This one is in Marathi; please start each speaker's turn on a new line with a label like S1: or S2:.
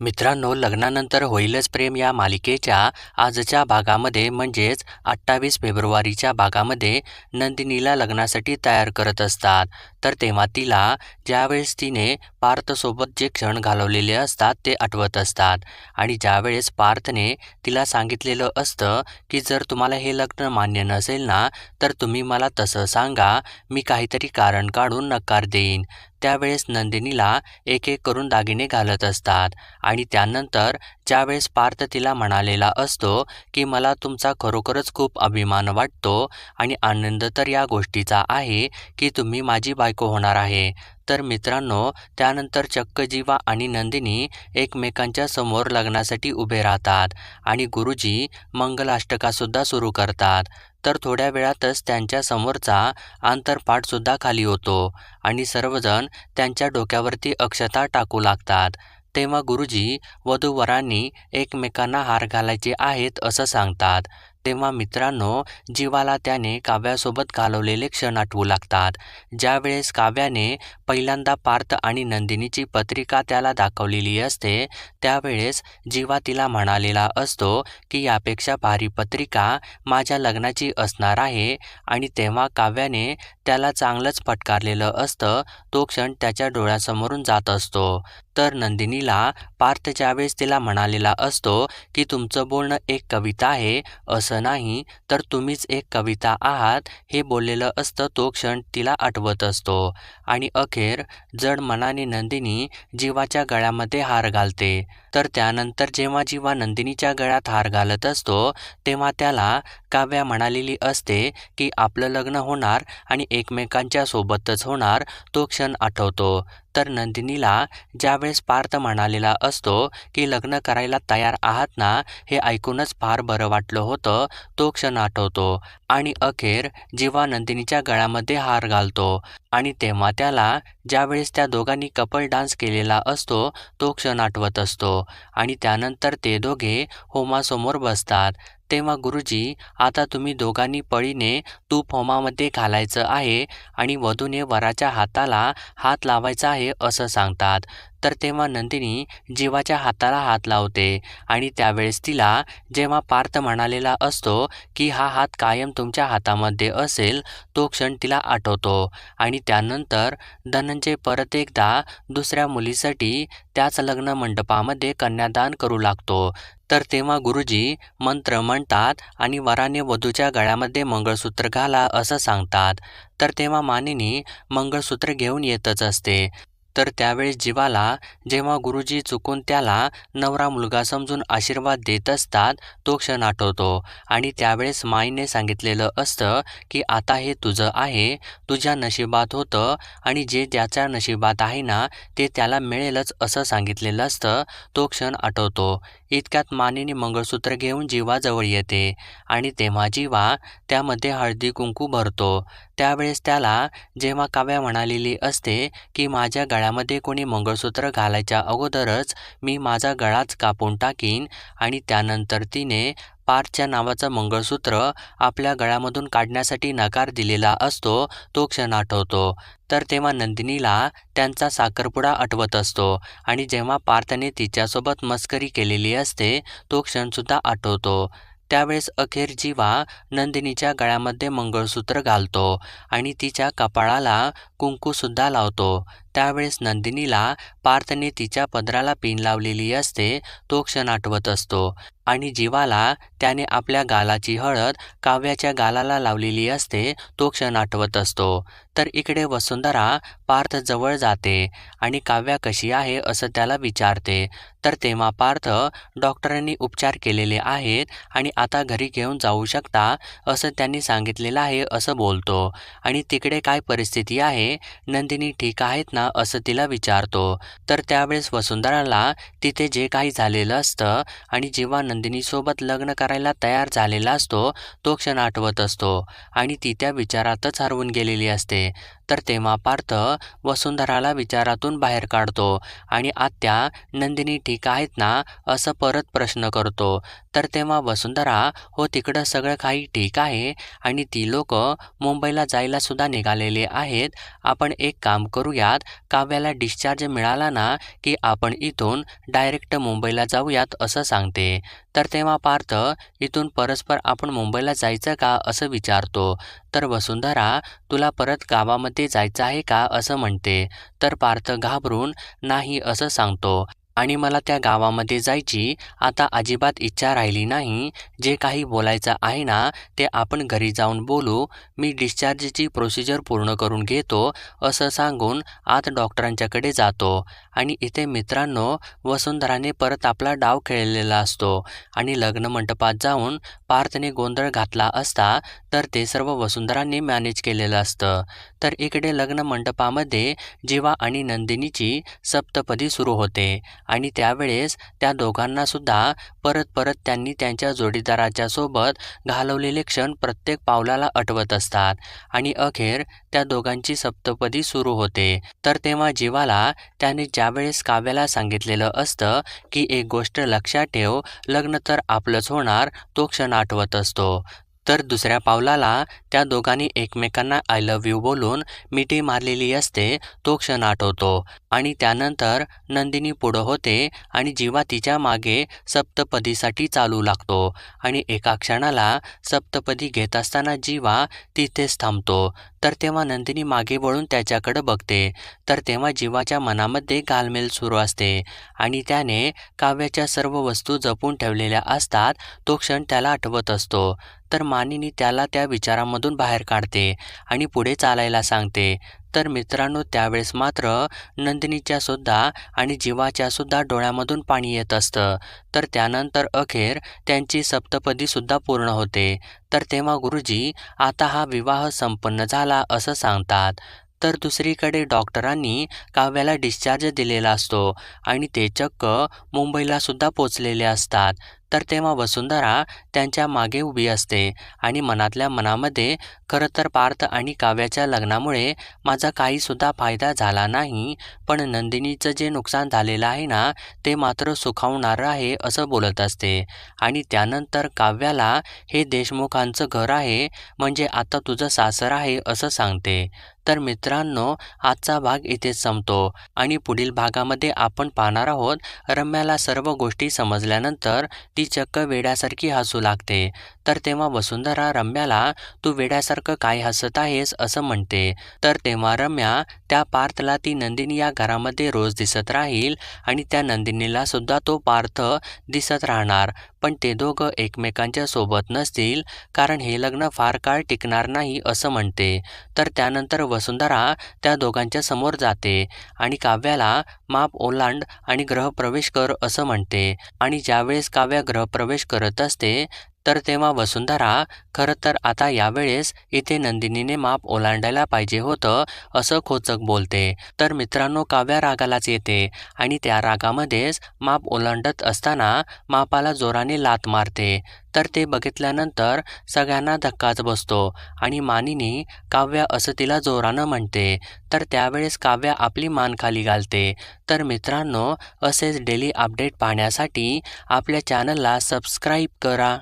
S1: मित्रांनो लग्नानंतर होईलच प्रेम या मालिकेच्या आजच्या भागामध्ये म्हणजेच अठ्ठावीस फेब्रुवारीच्या भागामध्ये नंदिनीला लग्नासाठी तयार करत असतात. तर तेव्हा तिला ज्यावेळेस तिने पार्थसोबत जे क्षण घालवलेले असतात ते आठवत असतात. आणि ज्यावेळेस पार्थने तिला सांगितलेलं असतं की जर तुम्हाला हे लग्न मान्य नसेल ना तर तुम्ही मला तसं सांगा मी काहीतरी कारण काढून नकार देईन. त्यावेळेस नंदिनीला एक एक करून दागिने घालत असतात आणि त्यानंतर ज्यावेळेस पार्थ तिला म्हणालेला असतो की मला तुमचा खरोखरच खूप अभिमान वाटतो आणि आनंद तर या गोष्टीचा आहे की तुम्ही माझी बायको होणार आहे. तर मित्रांनो त्यानंतर चक्क जीवा आणि नंदिनी एकमेकांच्या समोर लग्नासाठी उभे राहतात आणि गुरुजी मंगलाष्टकासुद्धा सुरू करतात. तर थोड्या वेळातच त्यांच्या समोरचा आंतरपाठसुद्धा खाली होतो आणि सर्वजण त्यांच्या डोक्यावरती अक्षता टाकू लागतात. तेव्हा गुरुजी वधूवरांनी एकमेकांना हार घालायचे आहेत असं सांगतात. तेव्हा मित्रांनो जीवाला त्याने काव्यासोबत घालवलेले क्षण आठवू लागतात. ज्यावेळेस काव्याने पहिल्यांदा पार्थ आणि नंदिनीची पत्रिका त्याला दाखवलेली असते त्यावेळेस जीवा तिला म्हणालेला असतो की यापेक्षा भारी पत्रिका माझ्या लग्नाची असणार आहे. आणि तेव्हा काव्याने त्याला चांगलंच फटकारलेलं असतं तो क्षण त्याच्या डोळ्यासमोरून जात असतो. तर नंदिनीला पार्थ ज्यावेळेस तिला म्हणालेला असतो की तुमचं बोलणं एक कविता आहे असं नाही तर तुम्हीच एक कविता आहात हे बोललेलं असतं तो क्षण तिला आठवत असतो. आणि अखेर जड मनाने नंदिनी जीवाच्या गळ्यामध्ये हार घालते. तर त्यानंतर जेव्हा जीवा नंदिनीच्या गळ्यात हार घालत असतो तेव्हा त्याला काव्या म्हणालेली असते की आपलं लग्न होणार आणि एकमेकांच्या सोबतच होणार तो क्षण आठवतो. तर नंदिनीला ज्यावेळेस पार्थ म्हणालेला असतो की लग्न करायला तयार आहात ना हे ऐकूनच फार बरं वाटलं होतं तो क्षण आठवतो. आणि अखेर जेव्हा नंदिनीच्या गळ्यामध्ये हार घालतो आणि तेव्हा त्याला ज्यावेळेस त्या दोघांनी कपल डान्स केलेला असतो तो क्षण आठवत असतो. आणि त्यानंतर ते दोघे होमासमोर बसतात. तेव्हा गुरुजी आता तुम्ही दोघांनी पळीने तूप होमामध्ये घालायचं आहे आणि वधूने वराच्या हाताला हात लावायचा आहे असं सांगतात. तर तेव्हा नंदिनी जीवाच्या हाताला हात लावते आणि त्यावेळेस तिला जेव्हा पार्थ म्हणालेला असतो की हा हात कायम तुमच्या हातामध्ये असेल तो क्षण तिला आठवतो. आणि त्यानंतर धनंजय परत एकदा दुसऱ्या मुलीसाठी त्याच लग्न मंडपामध्ये कन्यादान करू लागतो. तर तेव्हा गुरुजी मंत्र म्हणतात आणि वराने वधूच्या गळ्यामध्ये मंगळसूत्र घाला असं सांगतात. तर तेव्हा मानिनी मंगळसूत्र घेऊन येतच असते. तर त्यावेळेस जीवाला जेव्हा गुरुजी चुकून त्याला नवरा मुलगा समजून आशीर्वाद देत असतात तो क्षण आठवतो. आणि त्यावेळेस माईने सांगितलेलं असतं की आता हे तुझं आहे तुझ्या नशिबात होतं आणि जे ज्याच्या नशिबात आहे ना ते त्याला मिळेलच असं सांगितलेलं असतं तो क्षण आठवतो. इतक्यात मानेने मंगळसूत्र घेऊन जीवाजवळ येते आणि तेव्हा जीवा त्यामध्ये हळदी कुंकू भरतो. त्यावेळेस त्याला जेव्हा काव्या म्हणालेली असते की माझ्या गळ्यामध्ये कोणी मंगळसूत्र घालायच्या अगोदरच मी माझा गळाच कापून टाकीन आणि त्यानंतर तिने पार्थच्या नावाचं मंगळसूत्र आपल्या गळ्यामधून काढण्यासाठी नकार दिलेला असतो तो क्षण आठवतो. तर तेव्हा नंदिनीला त्यांचा साखरपुडा आठवत असतो आणि जेव्हा पार्थने तिच्यासोबत मस्करी केलेली असते तो क्षणसुद्धा आठवतो. त्यावेळेस अखेर जीवा नंदिनीच्या गळ्यामध्ये मंगळसूत्र घालतो आणि तिच्या कपाळाला कुंकूसुद्धा लावतो. त्यावेळेस नंदिनीला पार्थने तिच्या पदराला पिन लावलेली असते तो क्षण आठवत असतो. आणि जीवाला त्याने आपल्या गालाची हळद काव्याच्या गालाला लावलेली असते तो क्षण आठवत असतो. तर इकडे वसुंधरा पार्थ जवळ जाते आणि काव्या कशी आहे असं त्याला विचारते. तर तेव्हा पार्थ डॉक्टरांनी उपचार केलेले आहेत आणि आता घरी घेऊन जाऊ शकता असं त्यांनी सांगितलेलं आहे असं बोलतो. आणि तिकडे काय परिस्थिती आहे? नंदिनी ठीक आहेत ना? असं तिला विचारतो. तर त्यावेळेस वसुंधराला तिथे जे काही झालेलं असतं आणि जेव्हा नंदिनीसोबत लग्न करायला तयार झालेला असतो तो क्षण आठवत असतो आणि ती त्या विचारातच हरवून गेलेली असते. तर तेव्हा पार्थ वसुंधराला विचारातून बाहेर काढतो आणि आत्या नंदिनी ठीक आहेत ना? असं परत प्रश्न करतो. तर तेव्हा वसुंधरा हो तिकडं सगळं काही ठीक आहे आणि ती लोक मुंबईला जायला सुद्धा निघालेले आहेत. आपण एक काम करूयात काव्याला डिस्चार्ज मिळाला ना की आपण इथून डायरेक्ट मुंबईला जाऊयात असं सांगते. तर तेव्हा पार्थ इथून परस्पर आपण मुंबईला जायचं का? असं विचारतो. तर वसुंधरा तुला परत गावामध्ये जायचं आहे का? असं म्हणते. तर पार्थ घाबरून नाही असं सांगतो. आणि मला त्या गावामध्ये जायची आता अजिबात इच्छा राहिली नाही. जे काही बोलायचं आहे ना ते आपण घरी जाऊन बोलू. मी डिस्चार्जची प्रोसिजर पूर्ण करून घेतो असं सांगून आत डॉक्टरांच्याकडे जातो. आणि इथे मित्रांनो वसुंधराने परत आपला डाव खेळलेला असतो. आणि लग्न मंडपात जाऊन पार्थने गोंधळ घातला असता तर ते सर्व वसुंधरांनी मॅनेज केलेलं असतं. तर इकडे लग्न मंडपामध्ये जीवा आणि नंदिनीची सप्तपदी सुरू होते. आणि त्यावेळेस त्या दोघांनासुद्धा परत परत त्यांनी त्यांच्या जोडीदाराच्या सोबत घालवलेले क्षण प्रत्येक पावलाला आठवत असतात. आणि अखेर त्या दोघांची सप्तपदी सुरू होते. तर तेव्हा जीवाला त्याने ज्यावेळेस काव्याला सांगितलेलं असतं की एक गोष्ट लक्षात ठेव लग्न तर आपलंच होणार तो क्षण आठवत असतो. तर दुसऱ्या पावलाला त्या दोघांनी एकमेकांना आय लव्ह यू बोलून मिठी मारलेली असते तो क्षण आठवतो. आणि त्यानंतर नंदिनी पुढं होते आणि जीवा तिच्यामागे सप्तपदीसाठी चालू लागतो आणि एका क्षणाला सप्तपदी घेत असताना जीवा तिथेच थांबतो. तर तेव्हा नंदिनी मागे वळून त्याच्याकडं बघते. तर तेव्हा जीवाच्या मनामध्ये गालमेल सुरू असते. आणि त्याने काव्याच्या सर्व वस्तू जपून ठेवलेल्या असतात तो क्षण त्याला आठवत असतो. तर मानिनी त्याला त्या विचारामधून बाहेर काढते आणि पुढे चालायला सांगते. तर मित्रांनो त्यावेळेस मात्र नंदिनीच्या सुद्धा आणि जीवाच्या सुद्धा डोळ्यामधून पाणी येत असतं. तर त्यानंतर अखेर त्यांची सप्तपदीसुद्धा पूर्ण होते. तर तेव्हा गुरुजी आता हा विवाह संपन्न झाला असं सांगतात. तर दुसरीकडे डॉक्टरांनी काव्याला डिस्चार्ज दिलेला असतो आणि ते चक्क मुंबईला सुद्धा पोचलेले असतात. तर तेव्हा वसुंधरा त्यांच्या मागे उभी असते आणि मनातल्या मनामध्ये खरं तर पार्थ आणि काव्याच्या लग्नामुळे माझा काहीसुद्धा फायदा झाला नाही पण नंदिनीचं जे नुकसान झालेलं आहे ना ते मात्र सुखावणारं आहे असं बोलत असते. आणि त्यानंतर काव्याला हे देशमुखांचं घर आहे म्हणजे आता तुझं सासर आहे असं सांगते. तर मित्रांनो आजचा भाग इथेच संपतो. आणि पुढील भागामध्ये आपण पाहणार आहोत रम्याला सर्व गोष्टी समजल्यानंतर ती चक्क वेड्यासारखी हसू लागते. तर तेव्हा वसुंधरा रम्याला तू वेड्यासारखं काय हसत आहेस? असं म्हणते. तर तेव्हा रम्या त्या पार्थला ती नंदिनी या घरामध्ये रोज दिसत राहील आणि त्या नंदिनीला सुद्धा तो पार्थ दिसत राहणार. पण ते दोघं एकमेकांच्या सोबत नसतील कारण हे लग्न फार काळ टिकणार नाही असं म्हणते. तर त्यानंतर वसुंधरा त्या दोघांच्या समोर जाते आणि काव्याला माप ओलांड आणि ग्रहप्रवेश कर असं म्हणते. आणि ज्यावेळेस काव्या ग्रहप्रवेश करत असते तर तेव्हा वसुंधरा खरं तर आता यावेळेस इथे नंदिनीने माप ओलांडायला पाहिजे होतं असं खोचक बोलते. तर मित्रांनो काव्या रागालाच येते आणि त्या रागामध्येच माप ओलांडत असताना मापाला जोराने लात मारते. तर ते बघितल्यानंतर सगळ्यांना धक्काच बसतो आणि मानिनी काव्या असं तिला जोरानं म्हणते. तर त्यावेळेस काव्या आपली मान खाली घालते. तर मित्रांनो असेच डेली अपडेट पाहण्यासाठी आपल्या चॅनलला सबस्क्राईब करा.